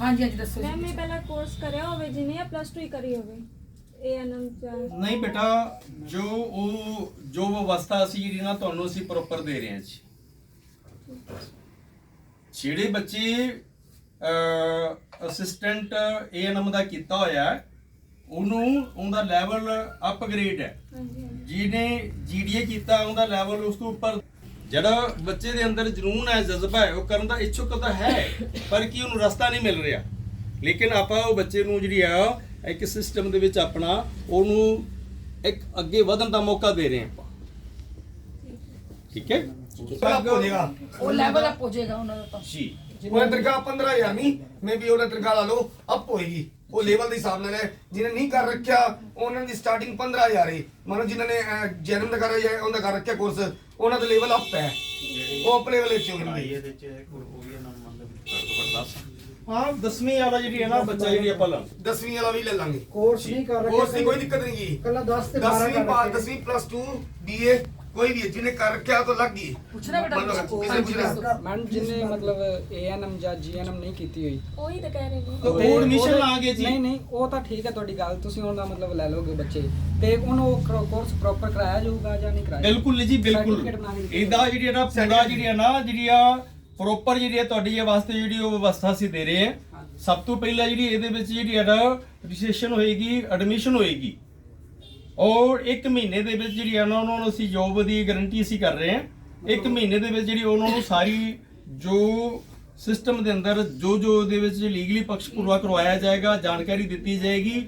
ਹਾਂਜੀ ਹਾਂਜੀ ਦੱਸੋ ਮੈਮ ਜੀ ਇਹ ਪਹਿਲਾਂ ਕੋਰਸ ਕਰਿਆ ਹੋਵੇ ਜਿਹਨੇ ਜਾਂ ਪਲੱਸ 2 ਹੀ ਕਰੀ ਹੋਵੇ। ਏਐਨਐਮ ਜਾਂ ਨਹੀਂ ਬੇਟਾ ਜੋ ਉਹ ਜੋ ਵਿਵਸਥਾ ਸੀ ਜਿਹੜੀ ਨਾ ਤੁਹਾਨੂੰ ਅਸੀਂ ਪ੍ਰੋਪਰ ਦੇ ਰਹੇ ਹਾਂ ਜੀ। ਜਿਹੜੇ ਬੱਚੇ ਅਸਿਸਟੈਂਟ ਏਐਨਐਮ ਦਾ ਕੀਤਾ ਹੋਇਆ ਹੈ, ਉਹਨੂੰ ਉਹਦਾ ਲੈਵਲ ਅਪਗ੍ਰੇਡ ਹੈ। ਹਾਂਜੀ ਜਿਹਨੇ ਜੀਡੀਏ ਕੀਤਾ ਉਹਦਾ ਲੈਵਲ ਉਸ ਤੋਂ ਉੱਪਰ ਜਿਹੜਾ ਬੱਚੇ ਦੇ ਅੰਦਰ ਜਨੂਨ ਹੈ ਜਜ਼ਬਾ ਹੈ ਉਹ ਕਰਨ ਦਾ ਇੱਛੁਕ ਤਾਂ ਹੈ ਪਰ ਕੀ ਉਹਨੂੰ ਰਸਤਾ ਨਹੀਂ ਮਿਲ ਰਿਹਾ? ਲੇਕਿਨ ਆਪਾਂ ਉਹ ਬੱਚੇ ਨੂੰ ਜਿਹੜੀ ਆ ਇੱਕ ਸਿਸਟਮ ਦੇ ਵਿੱਚ ਆਪਣਾ ਉਹਨੂੰ ਇੱਕ ਅੱਗੇ ਵਧਣ ਦਾ ਮੌਕਾ ਦੇ ਰਹੇ ਹਾਂ ਆਪਾਂ। ਠੀਕ ਹੈ? ਉਹ ਲੈਵਲ ਅਪ ਹੋ ਜਾਏਗਾ ਉਹਨਾਂ ਦਾ ਤਾਂ। ਜੀ। ਉਹਨੇ ਤਨਖਾਹ 15000 ਨਹੀਂ ਮੇ ਵੀ ਉਹਨੇ ਤਨਖਾਹ ਲਾ ਲਓ ਅਪ ਹੋਏਗੀ। ਉਹ ਲੈਵਲ ਦੇ ਹਿਸਾਬ ਨਾਲ ਹੈ। ਜਿਹਨੇ ਨਹੀਂ ਕਰ ਰੱਖਿਆ ਉਹਨਾਂ ਦੀ ਸਟਾਰਟਿੰਗ 15000 ਹੈ। ਮਤਲਬ ਜਿਨ੍ਹਾਂ ਨੇ ਜਨਮ ਦਾ ਕਰ ਜਾਂ ਉਹਦਾ ਕਰ ਰੱਖਿਆ ਕੋਰਸ ਉਹਨਾਂ ਦਾ ਲੈਵਲ ਅਪ ਹੈ। ਉਹ ਅਪ ਲੈਵਲ ਵਿੱਚ ਘੱਟ 10 ਹਾਂ 10ਵੀਂ ਵਾਲਾ ਜਿਹੜੀ ਹੈ ਨਾ ਬੱਚਾ ਜਿਹੜੀ ਆਪਾਂ ਲਾਂ 10ਵੀਂ ਵਾਲਾ ਵੀ ਲੈ ਲਾਂਗੇ। ਕੋਰਸ ਨਹੀਂ ਕਰ ਰੱਖਿਆ ਕੋਰਸ ਦੀ ਕੋਈ ਦਿੱਕਤ ਨਹੀਂ ਗੀ। ਕੱਲਾ 10 ਤੇ 12 10ਵੀਂ ਕਰ ਬਾਅਦ ਰੱਖਿਆ। 10ਵੀਂ ਪਲੱਸ 2 ਬੀਏ ਕੋਈ ਵੀ ਹੈ, ਜਿਹਨੇ ਕਰ ਰੱਖਿਆ ਤਾਂ ਲੱਗ ਗਈ। ਪੁੱਛਣਾ ਬੇਟਾ ਮਤਲਬ ਪੁੱਛੋ। ਕਿਸੇ ਹਾਂਜੀ, ਪੁੱਛਣਾ। ਦੱਸੋ। ਮੈਡਮ ਜਿਹਨੇ ਮਤਲਬ ਏਐਨਐਮ ਜਾਂ ਜੀਐਨਐਮ ਨਹੀਂ ਕੀਤੀ ਹੋਈ। ਉਹੀ ਤਾਂ ਕਹਿ ਰਹੇ ਨੇ। ਤਾਂ ਉਹ ਤੇ admission ਉਹਦੇ- ਲਾਂਗੇ ਜੀ। ਨਹੀਂ ਨਹੀਂ ਉਹ ਤਾਂ ਠੀਕ ਹੈ ਤੁਹਾਡੀ ਗੱਲ। ਤੁਸੀਂ ਉਹਦਾ ਮਤਲਬ ਲੈ ਲਓਗੇ ਬੱਚੇ। ਤੇ ਉਹਨੂੰ ਉਹ ਕੋਰਸ ਪ੍ਰੋਪਰ ਕਰਾਇਆ ਜਾਊਗਾ ਜਾਂ ਨਹੀਂ ਕਰਾਇਆ? ਬਿਲਕੁਲ ਜੀ ਬਿਲਕੁਲ। Certificate ਇਹਦਾ ਜਿਹੜੀ ਹੈ ਨਾ ਪੂਰਾ ਜਿਹੜੀ ਹੈ ਨਾ ਜਿਹੜੀ ਆ ਪ੍ਰੋਪਰ ਜਿਹੜੀ ਹੈ ਤੁਹਾਡੀ ਇਹ ਵਾਸਤੇ ਜਿਹੜੀ ਉਹ ਵਿਵਸਥਾ ਅਸੀਂ ਦੇ ਰਹੇ ਹਾਂ। ਸਭ ਤੋਂ ਪਹਿਲਾਂ ਜਿਹੜੀ ਇਹਦੇ ਵਿੱਚ ਜਿਹੜੀ ਹੈ ਨਾ ਰਜਿਸਟ੍ਰੇਸ਼ਨ ਹੋਏਗੀ ਐਡਮਿਸ਼ਨ ਹੋਏਗੀ। ਔਰ 1 ਮਹੀਨੇ ਦੇ ਵਿੱਚ ਜਿਹੜੀ ਉਹਨਾਂ ਨੂੰ ਅਸੀਂ ਜੋਬ ਦੀ ਗਾਰੰਟੀ ਅਸੀਂ ਕਰ ਰਹੇ ਹਾਂ। 1 ਮਹੀਨੇ ਦੇ ਵਿੱਚ ਜਿਹੜੀ ਉਹਨਾਂ ਨੂੰ ਸਾਰੀ ਜੋ ਸਿਸਟਮ ਦੇ ਅੰਦਰ ਜੋ ਜੋ ਉਹਦੇ ਵਿੱਚ ਲੀਗਲੀ ਪੱਖ ਪੂਰਾ ਕਰਵਾਇਆ ਜਾਏਗਾ ਜਾਣਕਾਰੀ ਦਿੱਤੀ ਜਾਏਗੀ